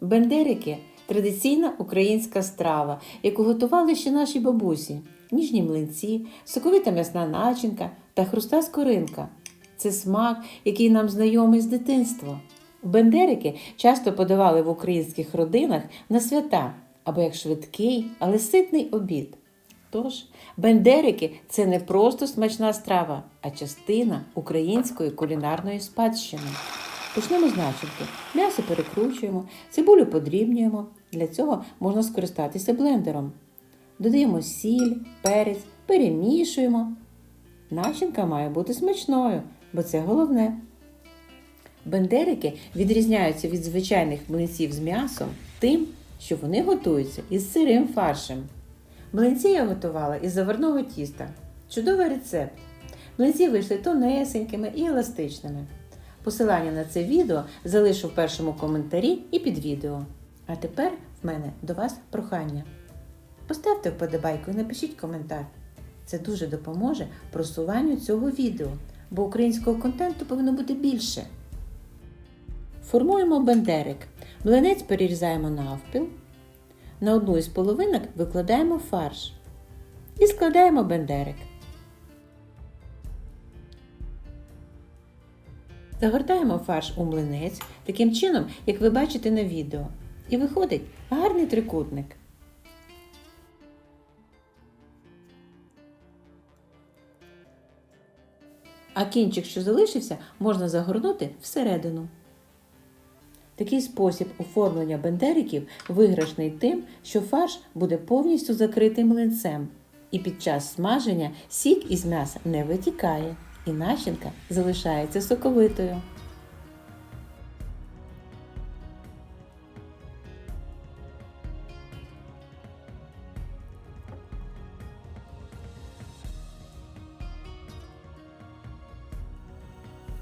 Бендерики традиційна українська страва, яку готували ще наші бабусі. Ніжні млинці, соковита м'ясна начинка та хруста скоринка. Це смак, який нам знайомий з дитинства. Бендерики часто подавали в українських родинах на свята або як швидкий, але ситний обід. Тож, бендерики це не просто смачна страва, а частина української кулінарної спадщини. Почнемо з начинки. М'ясо перекручуємо, цибулю подрібнюємо. Для цього можна скористатися блендером. Додаємо сіль, перець, перемішуємо. Начинка має бути смачною, бо це головне. Бендерики відрізняються від звичайних млинців з м'ясом тим, що вони готуються із сирим фаршем. Млинці я готувала із заварного тіста. Чудовий рецепт. Млинці вийшли тонесенькими і еластичними. Посилання на це відео залишу в першому коментарі і під відео. А тепер в мене до вас прохання. Поставте вподобайку і напишіть коментар. Це дуже допоможе просуванню цього відео, бо українського контенту повинно бути більше. Формуємо бендерик. Млинець перерізаємо навпіл. На одну із половинок викладаємо фарш і складаємо бендерик. Загортаємо фарш у млинець таким чином, як ви бачите на відео. І виходить гарний трикутник. А кінчик, що залишився, можна загорнути всередину. Такий спосіб оформлення бендериків виграшний тим, що фарш буде повністю закритий млинцем, і під час смаження сік із м'яса не витікає, і начинка залишається соковитою.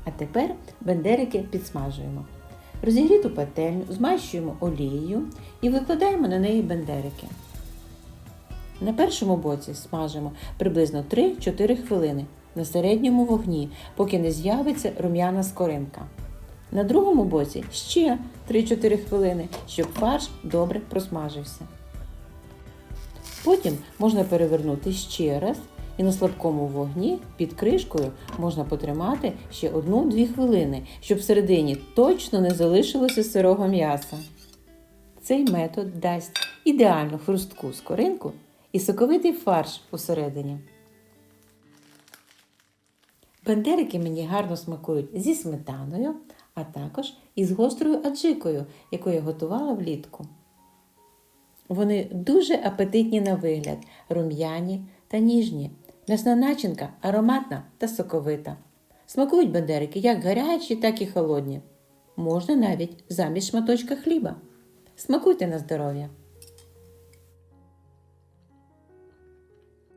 А тепер бендерики підсмажуємо. Розігріту пательню змащуємо олією і викладаємо на неї бендерики. На першому боці смажимо приблизно 3-4 хвилини на середньому вогні, поки не з'явиться рум'яна скоринка. На другому боці ще 3-4 хвилини, щоб фарш добре просмажився. Потім можна перевернути ще раз і на слабкому вогні під кришкою можна потримати ще 1-2 хвилини, щоб всередині точно не залишилося сирого м'яса. Цей метод дасть ідеальну хрустку скоринку і соковитий фарш усередині. Бендерики мені гарно смакують зі сметаною, а також із гострою аджикою, яку я готувала влітку. Вони дуже апетитні на вигляд, рум'яні та ніжні. М'ясна начинка ароматна та соковита. Смакують бендерики як гарячі, так і холодні. Можна навіть замість шматочка хліба. Смакуйте на здоров'я!